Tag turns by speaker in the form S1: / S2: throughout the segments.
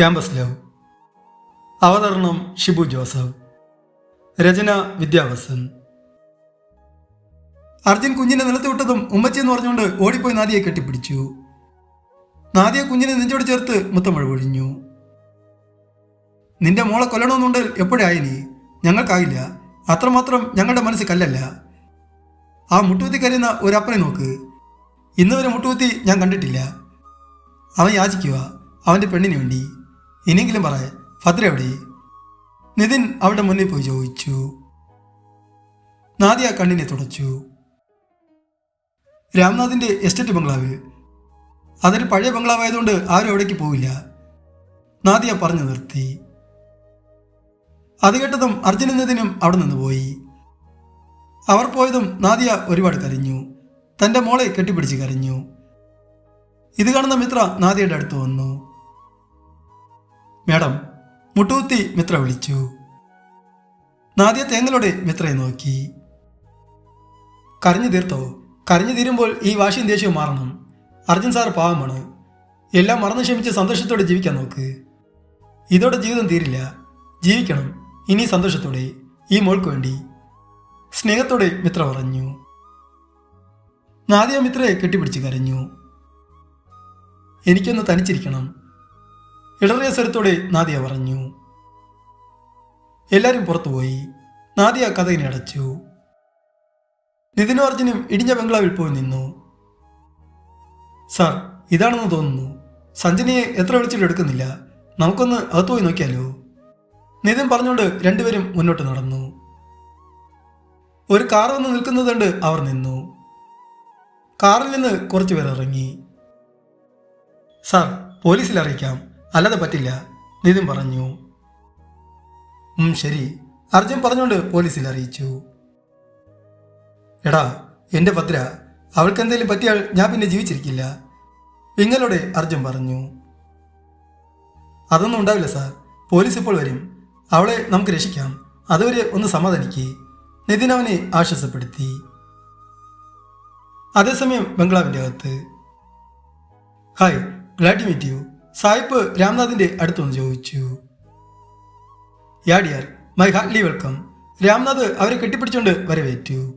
S1: Campus love അവതരണം ഷിബു ജോസഫ്. രചന വിദ്യാവസൻ. അർജുൻ കുഞ്ഞിനെ നിലത്ത് വിട്ടതും ഉമ്മച്ചി എന്ന് പറഞ്ഞുകൊണ്ട് ഓടിപ്പോയി നാദിയെ കെട്ടിപ്പിടിച്ചു. നാദിയെ കുഞ്ഞിനെ നെഞ്ചോട് ചേർത്ത് മുത്തമഴ പൊഴിഞ്ഞു. നിന്റെ മോളെ കൊല്ലണമെന്നുണ്ടെങ്കിൽ എപ്പോഴായി നീ? ഞങ്ങൾക്കായില്ല. അത്രമാത്രം ഞങ്ങളുടെ മനസ്സ് കല്ലല്ല. ആ മുട്ടുകുത്തി കരയുന്ന ഒരപ്പനെ നോക്ക്. ഇന്നുവരെ മുട്ടുകുത്തി ഞാൻ കണ്ടിട്ടില്ല. അവൻ യാചിക്കുക. അവന്റെ പെണ്ണിന് വേണ്ടി. ഇനിയെങ്കിലും പറ ഭദ്ര എവിടെ? നിതിൻ അവിടെ മുന്നിൽ പോയി ചോദിച്ചു. നാദിയ കണ്ണിനെ തുടച്ചു. രാംനാഥിന്റെ എസ്റ്റേറ്റ് ബംഗ്ലാവിൽ. അതൊരു പഴയ ബംഗ്ലാവായതുകൊണ്ട് ആരും അവിടേക്ക് പോവില്ല. നാദിയ പറഞ്ഞു നിർത്തി. അത് കേട്ടതും അർജുനും നിതിനും അവിടെ നിന്ന് പോയി. അവർ പോയതും നാദിയ ഒരുപാട് കരഞ്ഞു. തന്റെ മോളെ കെട്ടിപ്പിടിച്ച് കരഞ്ഞു. ഇത് കാണുന്ന മിത്ര നാദിയുടെ അടുത്ത് വന്നു. മേഡം മുട്ടുകുത്തി മിത്ര വിളിച്ചു. നാദ്യ തേങ്ങലോടെ മിത്രയെ നോക്കി. കരഞ്ഞു തീർത്തോ? കരഞ്ഞു തീരുമ്പോൾ ഈ വാശിയും ദേഷ്യവും മാറണം. അർജുൻ സാർ പാവമാണ്. എല്ലാം മറന്നു ക്ഷമിച്ച് സന്തോഷത്തോടെ ജീവിക്കാൻ നോക്ക്. ഇതോടെ ജീവിതം തീരില്ല. ജീവിക്കണം. ഇനി സന്തോഷത്തോടെ. ഈ മോൾക്ക് വേണ്ടി. സ്നേഹത്തോടെ മിത്ര പറഞ്ഞു. നാദിയ മിത്രയെ കെട്ടിപ്പിടിച്ച് കരഞ്ഞു. എനിക്കൊന്ന് തനിച്ചിരിക്കണം. ഇടറിയ സ്വരത്തോടെ നാദിയ പറഞ്ഞു. എല്ലാവരും പുറത്തുപോയി. നാദിയ കഥകിനെ അടച്ചു. നിതിനും അർജുനും ഇടിഞ്ഞ ബംഗ്ലാവിൽ പോയി നിന്നു. സാർ ഇതാണെന്ന് തോന്നുന്നു. സഞ്ജനയെ എത്ര വിളിച്ചിട്ട് എടുക്കുന്നില്ല. നമുക്കൊന്ന് അകത്തു പോയി നോക്കിയാലോ? നിതിൻ പറഞ്ഞുകൊണ്ട് രണ്ടുപേരും മുന്നോട്ട് നടന്നു. ഒരു കാർ വന്ന് നിൽക്കുന്നത് കണ്ട് അവർ നിന്നു. കാറിൽ നിന്ന് കുറച്ചുപേർ ഇറങ്ങി. സാർ പോലീസിൽ അറിയിക്കാം. അല്ലാതെ പറ്റില്ല. നിതിൻ പറഞ്ഞു. ശരി. അർജുൻ പറഞ്ഞുകൊണ്ട് പോലീസിൽ അറിയിച്ചു. എടാ എന്റെ ഭദ്ര അവൾക്ക് എന്തെങ്കിലും പറ്റിയാൽ ഞാൻ പിന്നെ ജീവിച്ചിരിക്കില്ല. വിങ്ങലോട് അർജുൻ പറഞ്ഞു. അതൊന്നും ഉണ്ടാവില്ല സാർ. പോലീസ് ഇപ്പോൾ വരും. അവളെ നമുക്ക് രക്ഷിക്കാം. അതുവരെ ഒന്ന് സമാധാനിക്കേ. നിതിൻ അവനെ ആശ്വാസപ്പെടുത്തി. അതേസമയം ബംഗ്ലാവിന്റെ അകത്ത്. Hi glad meet you. സായിപ്പ് രാംനാഥിന്റെ അടുത്തൊന്ന് ചോദിച്ചു yeah dear my heartly welcome. Ramnath അവരെ കെട്ടിപ്പിടിച്ചുകൊണ്ട് വരവേറ്റു.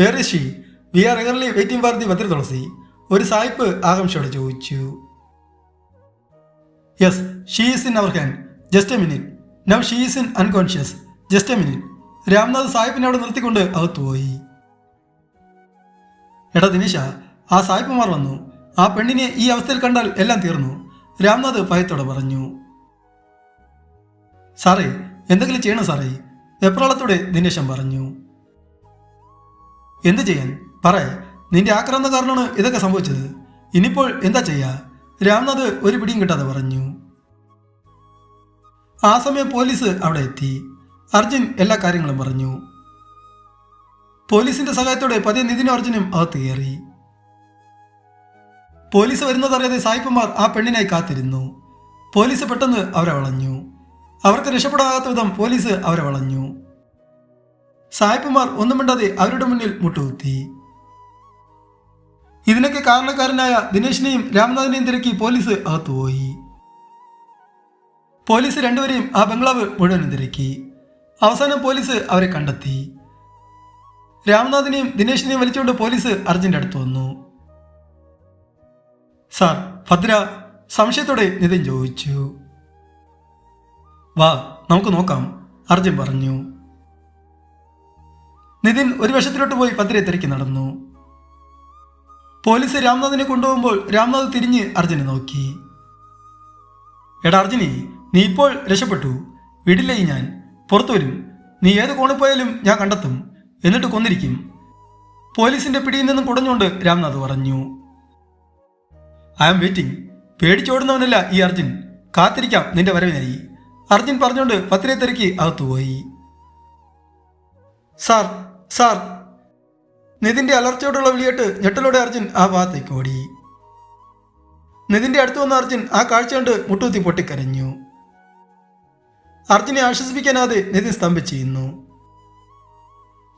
S1: Where is she we are eagerly waiting for the Bhadra Tulasi ഒരു സായിപ്പ് ആകാംക്ഷയോടെ ചോദിച്ചു. Yes she is in our hand. Just a minute. Now she is in unconscious. Just a minute. Ramnath സായിപ്പിനെ അവിടെ നിർത്തിക്കൊണ്ട് അകത്തുപോയി. എടാ ദിനേശ ആ സായിപ്പുമാർ വന്നു. ആ പെണ്ണിനെ ഈ അവസ്ഥയിൽ കണ്ടാൽ എല്ലാം തീർന്നു. രാംനാഥ് ഭയത്തോടെ പറഞ്ഞു സാറേ എന്തെങ്കിലും ചെയ്യണം സാറേ വെപ്രാളത്തോടെ ദിനേശൻ പറഞ്ഞു. എന്ത് ചെയ്യാൻ? പറ നിന്റെ ആക്രമണ കാരണമാണ് ഇതൊക്കെ സംഭവിച്ചത്. ഇനിയിപ്പോൾ എന്താ ചെയ്യാ? രാംനാഥ് ഒരു പിടിയും കിട്ടാതെ പറഞ്ഞു. ആ സമയം പോലീസ് അവിടെ എത്തി. അർജുൻ എല്ലാ കാര്യങ്ങളും പറഞ്ഞു. പോലീസിന്റെ സഹായത്തോടെ പതിയെ നിതിനും അർജുനും അകത്ത് കയറി. പോലീസ് വരുന്നതറിയാതെ സായിപ്പന്മാർ ആ പെണ്ണിനായി കാത്തിരുന്നു. പോലീസ് പെട്ടെന്ന് അവരെ വളഞ്ഞു. അവർക്ക് രക്ഷപ്പെടാകാത്ത വിധം പോലീസ് അവരെ വളഞ്ഞു. സായിപ്പന്മാർ ഒന്നും മിണ്ടാതെ അവരുടെ മുന്നിൽ മുട്ടുകുത്തി. ഇതിനൊക്കെ കാരണക്കാരനായ ദിനേശിനെയും രാമനാഥിനെയും തിരക്കി പോലീസ് അകത്തുപോയി പോലീസ് രണ്ടുപേരെയും ആ ബംഗ്ലാവ് മുഴുവനും തിരക്കി. അവസാനം പോലീസ് അവരെ കണ്ടെത്തി. രാമനാഥിനെയും ദിനേശിനെയും വലിച്ചുകൊണ്ട് പോലീസ് അർജുന്റെ അടുത്ത് വന്നു. സാർ ഭദ്ര സംശയത്തോടെ നിതിൻ ചോദിച്ചു. വാ നമുക്ക് നോക്കാം അർജുൻ പറഞ്ഞു. നിതിൻ ഒരു വശത്തിലോട്ട് പോയി ഭദ്രയെ തിരക്കി നടന്നു. പോലീസ് രാംനാഥിനെ കൊണ്ടുപോകുമ്പോൾ രാംനാഥ് തിരിഞ്ഞ് അർജുനെ നോക്കി. എടാ അർജുനെ നീ ഇപ്പോൾ രക്ഷപ്പെട്ടു. വിടില്ലേ ഞാൻ? പുറത്തു വരും. നീ ഏത് കോണിൽ പോയാലും ഞാൻ കണ്ടെത്തും. എന്നിട്ട് കൊന്നിരിക്കും. പോലീസിന്റെ പിടിയിൽ നിന്നും കുടഞ്ഞുകൊണ്ട് രാംനാഥ് പറഞ്ഞു. ഐ ആം വെയിറ്റിംഗ് പേടിച്ചോടുന്നവനല്ല ഈ അർജുൻ. കാത്തിരിക്കാം നിന്റെ വരവിനായി അർജുൻ പറഞ്ഞുകൊണ്ട് പത്തിരെ തിരക്കി അകത്തുപോയി സാർ സാർ. നിതിന്റെ അലർച്ചയോടുള്ള വിളിയേട്ട് ഞെട്ടലോടെ അർജുൻ ആ ഭാഗത്തേക്ക് ഓടി. നിതിന്റെ അടുത്ത് വന്ന അർജുൻ ആ കാഴ്ച കണ്ട് മുട്ടുകുത്തി പൊട്ടിക്കരഞ്ഞു. അർജുനെ ആശ്വസിപ്പിക്കാനാതെ നിതിൻ സ്തംഭിച്ചിരുന്നു.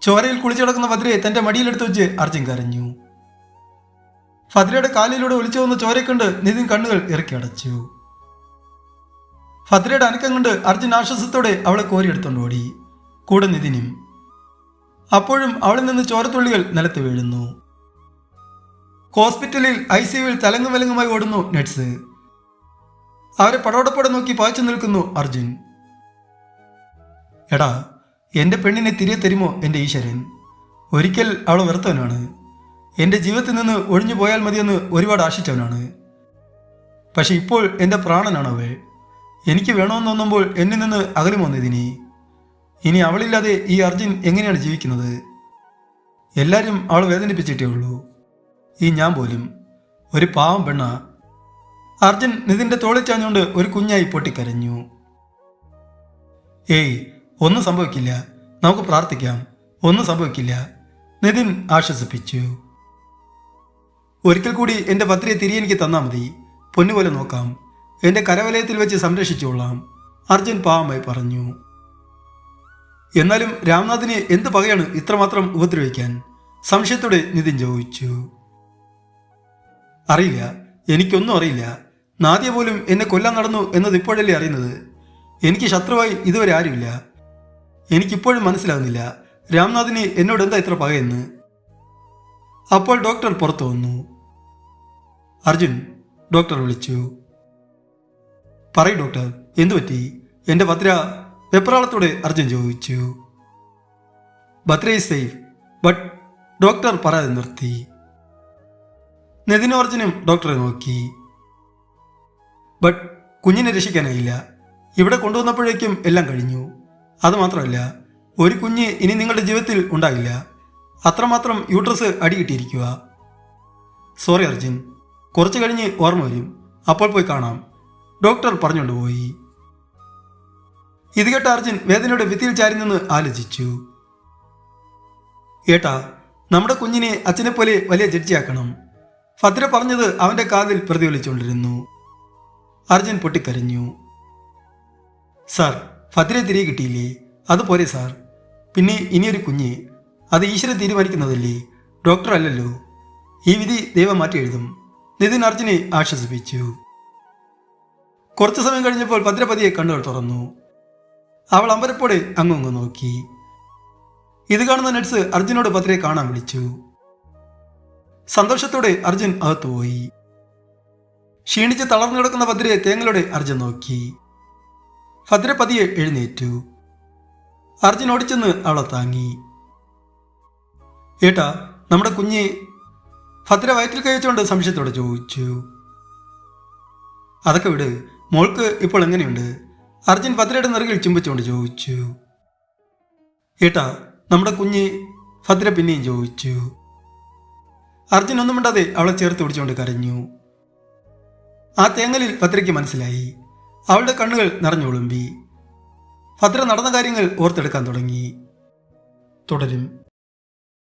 S1: ചോരയിൽ കുളിച്ചു കിടക്കുന്ന ഭദ്രയെ തന്റെ മടിയിലെടുത്ത് വെച്ച് അർജുൻ കരഞ്ഞു. ഫദ്രയുടെ കാലിലൂടെ ഒളിച്ചു വന്ന ചോരയെ കണ്ട് നിതിൻ കണ്ണുകൾ ഇറക്കി അടച്ചു. ഫദ്രയുടെ അനക്കം കൊണ്ട് അർജുൻ ആശ്വാസത്തോടെ അവളെ കോരിയെടുത്തോണ്ട് ഓടി. കൂടെ നിതിനും. അപ്പോഴും അവളിൽ നിന്ന് ചോരത്തുള്ളികൾ നിലത്ത് വീഴുന്നു. ഹോസ്പിറ്റലിൽ ഐ സിയുവിൽ തലങ്ങും വിലങ്ങുമായി ഓടുന്നു നെറ്റ്സ് അവരെ പടോടപ്പോടെ നോക്കി പായ്ച്ചു നിൽക്കുന്നു അർജുൻ. എടാ എന്റെ പെണ്ണിനെ തിരികെ തരുമോ എന്റെ ഈശ്വരൻ? ഒരിക്കൽ അവൾ വെറുത്തവനാണ്. എന്റെ ജീവിതത്തിൽ നിന്ന് ഒഴിഞ്ഞു പോയാൽ മതിയെന്ന് ഒരുപാട് ആശിച്ചവനാണ്. പക്ഷെ ഇപ്പോൾ എന്റെ പ്രാണനാണ് അവൾ. എനിക്ക് വേണമെന്ന് തോന്നുമ്പോൾ എന്നിൽ നിന്ന് അകലും വന്നതിനി. ഇനി അവളില്ലാതെ ഈ അർജുൻ എങ്ങനെയാണ് ജീവിക്കുന്നത്? എല്ലാവരും അവൾ വേദനിപ്പിച്ചിട്ടേ ഉള്ളൂ. ഈ ഞാൻ പോലും. ഒരു പാവം പെണ്ണ. അർജുൻ നിതിന്റെ തോളിൽ ചാഞ്ഞുകൊണ്ട് ഒരു കുഞ്ഞായി പൊട്ടിക്കരഞ്ഞു. ഏയ് ഒന്നും സംഭവിക്കില്ല. നമുക്ക് പ്രാർത്ഥിക്കാം. ഒന്നും സംഭവിക്കില്ല. നിതിൻ ആശ്വസിപ്പിച്ചു. ഒരിക്കൽ കൂടി എന്റെ പത്രിയെ തിരികെ എനിക്ക് തന്നാൽ മതി. പൊന്നുപോലെ നോക്കാം. എന്റെ കരവലയത്തിൽ വെച്ച് സംരക്ഷിച്ചുകൊള്ളാം അർജുൻ പാവമായി പറഞ്ഞു. എന്നാലും രാംനാഥിനെ എന്ത് പകയാണ് ഇത്രമാത്രം ഉപദ്രവിക്കാൻ? സംശയത്തോടെ നിതിൻ ചോദിച്ചു. അറിയില്ല. എനിക്കൊന്നും അറിയില്ല. നാദിയ പോലും എന്നെ കൊല്ലാൻ നടന്നു എന്നത് ഇപ്പോഴല്ലേ അറിയുന്നത്? എനിക്ക് ശത്രുവായി ഇതുവരെ ആരുമില്ല. എനിക്കിപ്പോഴും മനസ്സിലാകുന്നില്ല. രാംനാഥിന് എന്നോട് എന്താ ഇത്ര പകയെന്ന്? അപ്പോൾ ഡോക്ടർ പുറത്തു വന്നു. അർജുൻ ഡോക്ടർ വിളിച്ചു. പറയൂ ഡോക്ടർ എന്തു പറ്റി? എന്റെ ഭദ്ര വെപ്രാളത്തോടെ അർജുൻ ചോദിച്ചു. Bhadra is safe but doctor പറയാതെ നിർത്തി. നിതിനും അർജുനും ഡോക്ടറെ നോക്കി. ബട്ട് കുഞ്ഞിനെ രക്ഷിക്കാനായില്ല. ഇവിടെ കൊണ്ടുവന്നപ്പോഴേക്കും എല്ലാം കഴിഞ്ഞു. അതുമാത്രമല്ല ഒരു കുഞ്ഞ് ഇനി നിങ്ങളുടെ ജീവിതത്തിൽ ഉണ്ടാകില്ല അത്രമാത്രം യൂട്രസ് അടികിട്ടിയിരിക്കുക സോറി അർജുൻ. കുറച്ച് കഴിഞ്ഞ് ഓർമ്മ വരും. അപ്പോൾ പോയി കാണാം. ഡോക്ടർ പറഞ്ഞുകൊണ്ട് പോയി. ഇത് കേട്ട അർജുൻ വേദനയുടെ ഭിത്തിയിൽ ചാരി നിന്ന് ആലോചിച്ചു. ഏട്ടാ നമ്മുടെ കുഞ്ഞിനെ അച്ഛനെ പോലെ വലിയ ജഡ്ജിയാക്കണം. ഭദ്ര പറഞ്ഞത് അവന്റെ കാതിൽ പ്രതിഫലിച്ചുകൊണ്ടിരുന്നു. അർജുൻ പൊട്ടിക്കരഞ്ഞു. സാർ ഭദ്രയെ തിരികെ കിട്ടിയില്ലേ? അതുപോലെ സാർ. പിന്നെ ഇനിയൊരു കുഞ്ഞ്. അത് ഈശ്വരൻ തീരുമാനിക്കുന്നതല്ലേ? ഡോക്ടർ അല്ലല്ലോ. ഈ വിധി ദൈവം മാറ്റി എഴുതും നിതിൻ അർജുനെ ആശ്വസിപ്പിച്ചു. കുറച്ചു സമയം കഴിഞ്ഞപ്പോൾ ഭദ്രപതിയെ കണ്ണുകൾ തുറന്നു. അവൾ അമ്പരപ്പോടെ അങ്ങു നോക്കി. ഇത് കാണുന്ന നെഡ്സ് അർജുനോട് ഭദ്രയെ കാണാൻ വിളിച്ചു. സന്തോഷത്തോടെ അർജുൻ അകത്തുപോയി ക്ഷീണിച്ച് തളർന്നു കിടക്കുന്ന ഭദ്രയെ തേങ്ങലോടെ അർജുൻ നോക്കി. ഭദ്ര പതിയെ എഴുന്നേറ്റു. അർജുൻ ഓടിച്ചെന്ന് അവളെ താങ്ങി. ഏട്ടാ നമ്മുടെ കുഞ്ഞ് ഭദ്ര വയറ്റിൽ കയച്ചുകൊണ്ട് സംശയത്തോടെ ചോദിച്ചു അതൊക്കെ വിട് മോൾക്ക് ഇപ്പോൾ എങ്ങനെയുണ്ട്? അർജുൻ ഭദ്രയുടെ നിറകിൽ ചുംബിച്ചുകൊണ്ട് ചോദിച്ചു ഏട്ടാ നമ്മുടെ കുഞ്ഞ് ഭദ്ര പിന്നെയും ചോദിച്ചു. അർജുൻ ഒന്നും മിണ്ടാതെ അവളെ ചേർത്ത് പിടിച്ചുകൊണ്ട് കരഞ്ഞു. ആ തേങ്ങലിൽ ഭദ്രയ്ക്ക് മനസ്സിലായി. അവളുടെ കണ്ണുകൾ നിറഞ്ഞൊളുമ്പി ഭദ്ര നടന്ന കാര്യങ്ങൾ ഓർത്തെടുക്കാൻ തുടങ്ങി. തുടരും.